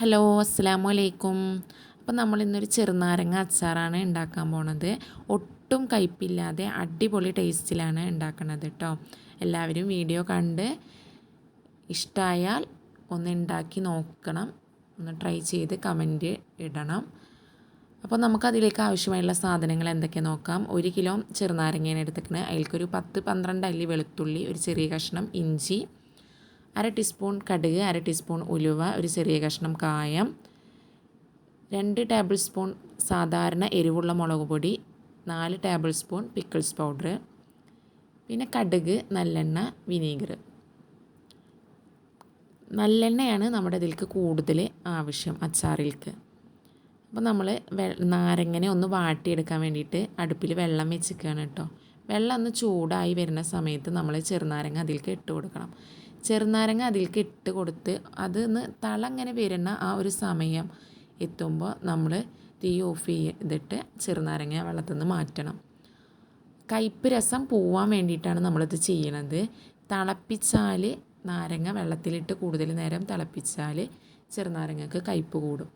Hello അസ്സാം വലൈക്കും അപ്പം നമ്മൾ ഇന്നൊരു ചെറുനാരങ്ങ അച്ചാറാണ് ഉണ്ടാക്കാൻ പോണത്. ഒട്ടും കയ്പില്ലാതെ അടിപൊളി ടേസ്റ്റിലാണ് ഉണ്ടാക്കുന്നത് കേട്ടോ എല്ലാവരും വീഡിയോ കണ്ട് ഇഷ്ടമായാൽ ഒന്ന് ഉണ്ടാക്കി നോക്കണം. ഒന്ന് ട്രൈ ചെയ്ത് കമന്റ് ഇടണം. അപ്പോൾ നമുക്കതിലേക്ക് ആവശ്യമായുള്ള സാധനങ്ങൾ എന്തൊക്കെ നോക്കാം. ഒരു കിലോ ചെറുനാരങ്ങയാണ് എടുത്തേക്കണേ അതിലേക്കൊരു പത്ത് പന്ത്രണ്ട് അല്ലി വെളുത്തുള്ളി ഒരു ചെറിയ കഷ്ണം ഇഞ്ചി അര ടീസ്പൂൺ കടുക് അര ടീസ്പൂൺ ഉലുവ ഒരു ചെറിയ കഷ്ണം കായം രണ്ട് ടേബിൾ സ്പൂൺ സാധാരണ എരിവുള്ള മുളക് പൊടി നാല് ടേബിൾ സ്പൂൺ പിക്കിൾസ് പൗഡർ പിന്നെ കടുക് നല്ലെണ്ണ വിനീഗർ നല്ലെണ്ണയാണ് നമ്മുടെ ഇതിലേക്ക് കൂടുതൽ ആവശ്യം അച്ചാറിലേക്ക് അപ്പോൾ നമ്മൾ വെ നാരങ്ങനെ ഒന്ന് വാട്ടിയെടുക്കാൻ വേണ്ടിയിട്ട് അടുപ്പിൽ വെള്ളം വെച്ചിരിക്കുകയാണ് കേട്ടോ വെള്ളം ഒന്ന് ചൂടായി വരുന്ന സമയത്ത് നമ്മൾ ചെറുനാരങ്ങ അതിലേക്ക് ഇട്ട് കൊടുക്കണം. ചെറുനാരങ്ങ അതിലേക്ക് ഇട്ട് കൊടുത്ത് അതിന്ന് തളങ്ങനെ വരുന്ന ആ ഒരു സമയം എത്തുമ്പോൾ നമ്മൾ തീ ഓഫ് ചെയ്തിട്ട് ചെറുനാരങ്ങ വെള്ളത്തിൽ നിന്ന് മാറ്റണം. കയ്പ്പ് രസം പോവാൻ വേണ്ടിയിട്ടാണ് നമ്മളിത് ചെയ്യണത്. തിളപ്പിച്ചാൽ നാരങ്ങ വെള്ളത്തിലിട്ട് കൂടുതൽ നേരം തിളപ്പിച്ചാൽ ചെറുനാരങ്ങക്ക് കയ്പ്പ് കൂടും.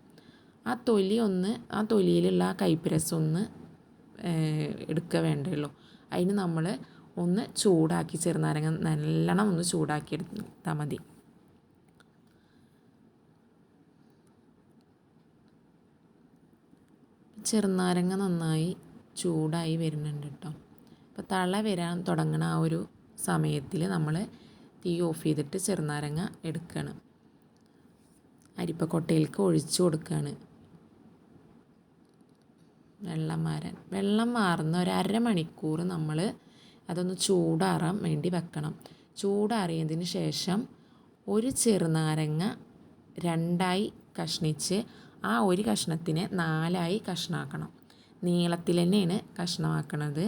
ആ തൊലി ഒന്ന് ആ തൊലിയിലുള്ള ആ കയ്പ്പ് രസം ഒന്ന് എടുക്കുക വേണ്ടല്ലോ അതിന് നമ്മൾ ഒന്ന് ചൂടാക്കി ചെറുനാരങ്ങ നല്ലോണം ഒന്ന് ചൂടാക്കി എടുത്താൽ മതി ചെറുനാരങ്ങ നന്നായി ചൂടായി വരുന്നുണ്ട് കേട്ടോ അപ്പോൾ തള വരാൻ തുടങ്ങുന്ന ആ ഒരു സമയത്തിൽ നമ്മൾ തീ ഓഫ് ചെയ്തിട്ട് ചെറുനാരങ്ങ എടുക്കണം. അരിപ്പക്കൊട്ടയിലേക്ക് ഒഴിച്ചു കൊടുക്കുകയാണ് വെള്ളം മാറാൻ വെള്ളം മാറുന്ന ഒരു അരമണിക്കൂർ നമ്മൾ അതൊന്ന് ചൂടാറാൻ വേണ്ടി വെക്കണം. ചൂടാറിയതിന് ശേഷം ഒരു ചെറുനാരങ്ങ രണ്ടായി കഷ്ണിച്ച് ആ ഒരു കഷ്ണത്തിനെ നാലായി കഷ്ണാക്കണം. നീളത്തിൽ തന്നെയാണ് കഷ്ണമാക്കണത്.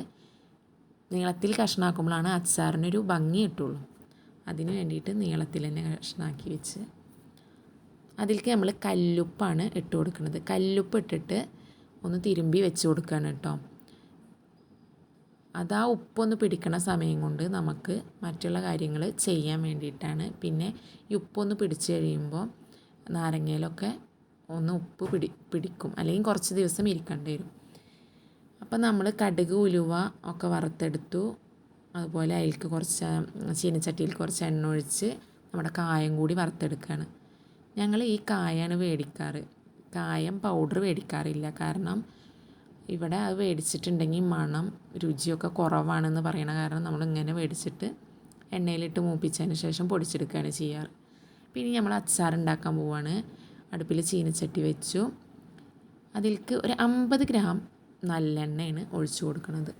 നീളത്തിൽ കഷ്ണാക്കുമ്പോഴാണ് അച്ചാറിനൊരു ഭംഗി കിട്ടുള്ളൂ. അതിന് വേണ്ടിയിട്ട് നീളത്തിൽ തന്നെ കഷ്ണാക്കി വെച്ച് അതിലേക്ക് നമ്മൾ കല്ലുപ്പാണ് ഇട്ട് കൊടുക്കുന്നത് കല്ലുപ്പ് ഇട്ടിട്ട് ഒന്ന് തിരുമ്പി വെച്ച് കൊടുക്കുകയാണ് കേട്ടോ. അത് ആ ഉപ്പൊന്ന് പിടിക്കണ സമയം കൊണ്ട് നമുക്ക് മറ്റുള്ള കാര്യങ്ങൾ ചെയ്യാൻ വേണ്ടിയിട്ടാണ്. പിന്നെ ഈ ഉപ്പൊന്ന് പിടിച്ച് കഴിയുമ്പോൾ നാരങ്ങയിലൊക്കെ ഒന്ന് ഉപ്പ് പിടി പിടിക്കും. അല്ലെങ്കിൽ കുറച്ച് ദിവസം ഇരിക്കേണ്ടി വരും. അപ്പം നമ്മൾ കടുക് ഉലുവ ഒക്കെ വറുത്തെടുത്തു. അതുപോലെ അതിലേക്ക് കുറച്ച് ചീനച്ചട്ടിയിൽ കുറച്ച് എണ്ണ ഒഴിച്ച് നമ്മുടെ കായം കൂടി വറുത്തെടുക്കുകയാണ്. ഞങ്ങൾ ഈ കായാണ് മേടിക്കാറ് കായം പൗഡർ മേടിക്കാറില്ല കാരണം ഇവിടെ അത് മേടിച്ചിട്ടുണ്ടെങ്കിൽ മണം രുചിയൊക്കെ കുറവാണെന്ന് പറയണ കാരണം നമ്മൾ ഇങ്ങനെ മേടിച്ചിട്ട് എണ്ണയിലിട്ട് മൂപ്പിച്ചതിന് ശേഷം പൊടിച്ചെടുക്കുകയാണ് ചെയ്യാറ്. പിന്നെ നമ്മൾ അച്ചാർ ഉണ്ടാക്കാൻ പോവാണ്. അടുപ്പിൽ ചീനച്ചട്ടി വെച്ചു. അതിൽക്ക് ഒരു അമ്പത് ഗ്രാം നല്ലെണ്ണയാണ് ഒഴിച്ചു കൊടുക്കുന്നത്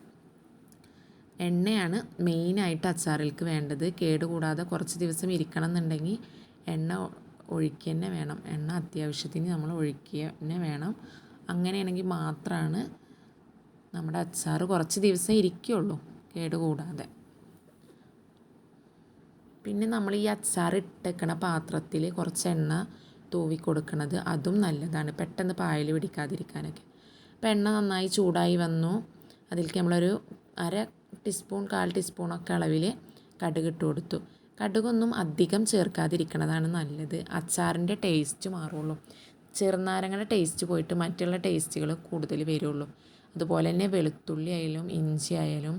എണ്ണയാണ് മെയിനായിട്ട് അച്ചാറിലേക്ക് വേണ്ടത്. കേടുകൂടാതെ കുറച്ച് ദിവസം ഇരിക്കണം എന്നുണ്ടെങ്കിൽ എണ്ണ ഒഴിക്കുക തന്നെ വേണം. എണ്ണ അത്യാവശ്യത്തിന് നമ്മൾ ഒഴിക്കുക തന്നെ വേണം. അങ്ങനെയാണെങ്കിൽ മാത്രമാണ് നമ്മുടെ അച്ചാർ കുറച്ച് ദിവസം ഇരിക്കുകയുള്ളൂ കേടുകൂടാതെ. പിന്നെ നമ്മൾ ഈ അച്ചാർ ഇട്ടേക്കണ പാത്രത്തിൽ കുറച്ച് എണ്ണ തൂവി കൊടുക്കുന്നത് അതും നല്ലതാണ്. പെട്ടെന്ന് പായൽ പിടിക്കാതിരിക്കാനൊക്കെ. അപ്പോൾ എണ്ണ നന്നായി ചൂടായി വന്നു. അതിലേക്ക് നമ്മളൊരു അര ടീസ്പൂൺ കാൽ ടീസ്പൂണൊക്കെ അളവിൽ കടുക് ഇട്ട് കൊടുത്തു. കടുകൊന്നും അധികം ചേർക്കാതിരിക്കണതാണ് നല്ലത്. അച്ചാറിന്റെ ടേസ്റ്റ് മാറുള്ളൂ. ചെറുനാരങ്ങയുടെ ടേസ്റ്റ് പോയിട്ട് മറ്റുള്ള ടേസ്റ്റുകൾ കൂടുതൽ വരുള്ളൂ. അതുപോലെ തന്നെ വെളുത്തുള്ളി ആയാലും ഇഞ്ചി ആയാലും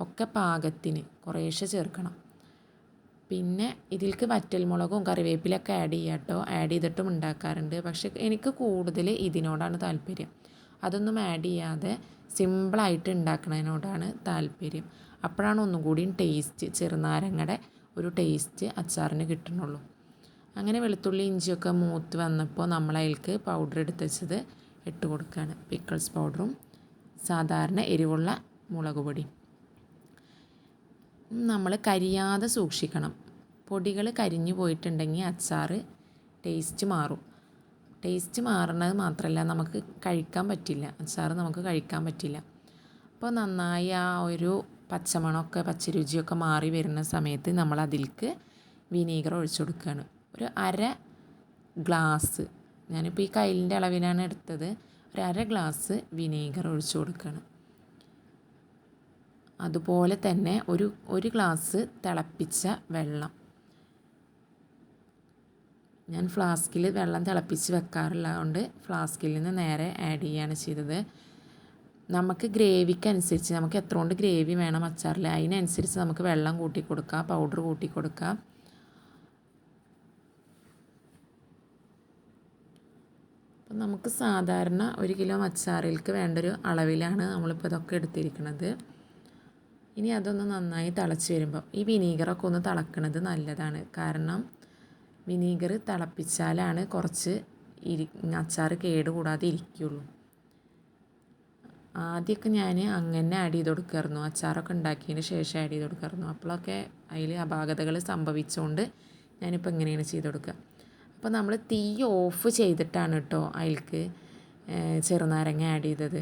ഒക്കെ പാകത്തിന് കുറേശ്ശെ ചേർക്കണം. പിന്നെ ഇതിലേക്ക് വറ്റൽമുളകും കറിവേപ്പിലൊക്കെ ആഡ് ചെയ്യാം കേട്ടോ ആഡ് ചെയ്തിട്ടും ഉണ്ടാക്കാറുണ്ട്. പക്ഷെ എനിക്ക് കൂടുതൽ ഇതിനോടാണ് താല്പര്യം. അതൊന്നും ആഡ് ചെയ്യാതെ സിമ്പിളായിട്ട് ഉണ്ടാക്കുന്നതിനോടാണ് താല്പര്യം. അപ്പോഴാണ് ഒന്നും കൂടിയും ടേസ്റ്റ് ചെറുനാരങ്ങയുടെ ഒരു ടേസ്റ്റ് അച്ചാറിന് കിട്ടുന്നുള്ളൂ. അങ്ങനെ വെളുത്തുള്ളി ഇഞ്ചിയൊക്കെ മൂത്ത് വന്നപ്പോൾ നമ്മൾ അതിൽക്ക് പൗഡർ എടുത്ത് വെച്ചത് ഇട്ട് കൊടുക്കുകയാണ്. പിക്കിൾസ് പൗഡറും സാധാരണ എരിവുള്ള മുളക് പൊടി. നമ്മൾ കരിയാതെ സൂക്ഷിക്കണം. പൊടികൾ കരിഞ്ഞു പോയിട്ടുണ്ടെങ്കിൽ അച്ചാർ ടേസ്റ്റ് മാറും. ടേസ്റ്റ് മാറുന്നത് മാത്രമല്ല നമുക്ക് കഴിക്കാൻ പറ്റില്ല. അച്ചാർ നമുക്ക് കഴിക്കാൻ പറ്റില്ല. അപ്പോൾ നന്നായി ആ ഒരു പച്ചമണമൊക്കെ പച്ചരുചിയൊക്കെ മാറി വരുന്ന സമയത്ത് നമ്മൾ അതിൽക്ക് വിനീഗർ ഒഴിച്ചു കൊടുക്കുകയാണ്. ഒരു അര ഗ്ലാസ്. ഞാനിപ്പോൾ ഈ കയ്യിലിന്റെ അളവിനാണ് എടുത്തത്. ഒരു അര ഗ്ലാസ് വിനീഗർ ഒഴിച്ചു കൊടുക്കണം. അതുപോലെ തന്നെ ഒരു ഒരു ഗ്ലാസ് തിളപ്പിച്ച വെള്ളം. ഞാൻ ഫ്ലാസ്കിൽ വെള്ളം തിളപ്പിച്ച് വെക്കാറുള്ളതുകൊണ്ട് ഫ്ലാസ്കിൽ നിന്ന് നേരെ ആഡ് ചെയ്യുകയാണ് ചെയ്തത്. നമുക്ക് ഗ്രേവിക്ക് അനുസരിച്ച് നമുക്ക് എത്ര കൊണ്ട് ഗ്രേവി വേണം അച്ചാറിൽ അതിനനുസരിച്ച് നമുക്ക് വെള്ളം കൂട്ടി കൊടുക്കാം പൗഡർ കൂട്ടി കൊടുക്കാം. അപ്പം നമുക്ക് സാധാരണ ഒരു കിലോ അച്ചാറിലേക്ക് വേണ്ടൊരു അളവിലാണ് നമ്മളിപ്പോൾ ഇതൊക്കെ എടുത്തിരിക്കുന്നത് ഇനി അതൊന്ന് നന്നായി തിളച്ച് വരുമ്പോൾ ഈ വിനീഗറൊക്കെ ഒന്ന് തിളക്കണത് നല്ലതാണ്. കാരണം വിനീഗർ തിളപ്പിച്ചാലാണ് കുറച്ച് ഇരി അച്ചാർ കേട് കൂടാതെ ഇരിക്കുള്ളൂ. ആദ്യമൊക്കെ ഞാൻ അങ്ങനെ ആഡ് ചെയ്ത് കൊടുക്കായിരുന്നു. അച്ചാറൊക്കെ ഉണ്ടാക്കിയതിന് ശേഷം ആഡ് ചെയ്ത് കൊടുക്കായിരുന്നു. അപ്പോഴൊക്കെ അതിൽ അപാകതകൾ സംഭവിച്ചുകൊണ്ട് ഞാനിപ്പോൾ എങ്ങനെയാണ് ചെയ്ത് കൊടുക്കുക. അപ്പോൾ നമ്മൾ തീ ഓഫ് ചെയ്തിട്ടാണ് കേട്ടോ അതിൽക്ക് ചെറുനാരങ്ങ ആഡ് ചെയ്തത്.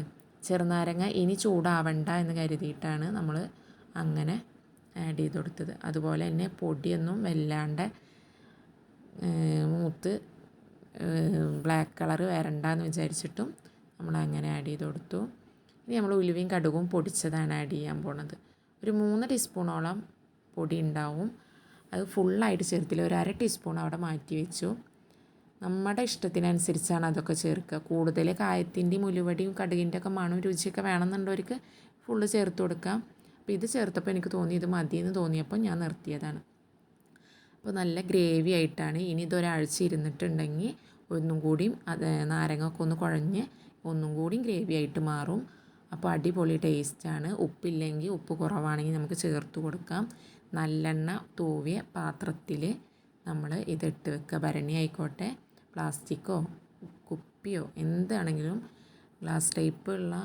ചെറുനാരങ്ങ ഇനി ചൂടാവണ്ട എന്ന് കരുതിയിട്ടാണ് നമ്മൾ അങ്ങനെ ആഡ് ചെയ്ത് കൊടുത്തത്. അതുപോലെ തന്നെ പൊടിയൊന്നും വല്ലാണ്ട് മൂത്ത് ബ്ലാക്ക് കളർ വരണ്ടെന്ന് വിചാരിച്ചിട്ടും നമ്മൾ അങ്ങനെ ആഡ് ചെയ്ത് കൊടുത്തു. ഇനി നമ്മൾ ഉലുവയും കടുകും പൊടിച്ചതാണ് ആഡ് ചെയ്യാൻ പോണത്. ഒരു മൂന്ന് ടീസ്പൂണോളം പൊടി ഉണ്ടാവും. അത് ഫുള്ളായിട്ട് ചേർത്തില്ല ഒരു അര ടീസ്പൂൺ അവിടെ മാറ്റി വെച്ചു. നമ്മുടെ ഇഷ്ടത്തിനനുസരിച്ചാണ് അതൊക്കെ ചേർക്കുക. കൂടുതൽ കായത്തിന്റെയും ഉലുവടിയും കടുകിന്റെ ഒക്കെ മണവും രുചിയൊക്കെ വേണമെന്നുള്ളവർക്ക് ഫുള്ള് ചേർത്ത് കൊടുക്കാം. അപ്പോൾ ഇത് ചേർത്തപ്പോൾ എനിക്ക് തോന്നി ഇത് മതിയെന്ന് തോന്നിയപ്പോൾ ഞാൻ നിർത്തിയതാണ്. അപ്പോൾ നല്ല ഗ്രേവി ആയിട്ടാണ് ഇനി ഇതൊരാഴ്ച ഇരുന്നിട്ടുണ്ടെങ്കിൽ ഒന്നും കൂടിയും അത് നാരങ്ങ ഒക്കെ ഒന്ന് കുഴഞ്ഞ് ഒന്നും കൂടിയും ഗ്രേവി ആയിട്ട് മാറും. അപ്പോൾ അടിപൊളി ടേസ്റ്റാണ് ഉപ്പില്ലെങ്കിൽ ഉപ്പ് കുറവാണെങ്കിൽ നമുക്ക് ചേർത്ത് കൊടുക്കാം. നല്ലെണ്ണ തൂവിയ പാത്രത്തിൽ നമ്മൾ ഇതിട്ട് വെക്കുക. ഭരണി ആയിക്കോട്ടെ. പ്ലാസ്റ്റിക്കോ കുപ്പിയോ എന്താണെങ്കിലും ഗ്ലാസ് ടൈപ്പ് ഉള്ള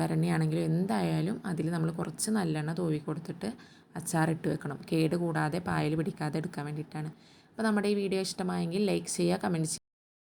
ഭരണിയാണെങ്കിലും എന്തായാലും അതിൽ നമ്മൾ കുറച്ച് നല്ലെണ്ണ തൂവി കൊടുത്തിട്ട് അച്ചാറിട്ട് വെക്കണം. കേട് കൂടാതെ പായൽ പിടിക്കാതെ എടുക്കാൻ വേണ്ടിയിട്ടാണ്. അപ്പോൾ നമ്മുടെ ഈ വീഡിയോ ഇഷ്ടമായെങ്കിൽ ലൈക്ക് ചെയ്യുക കമന്റ് ചെയ്യുക.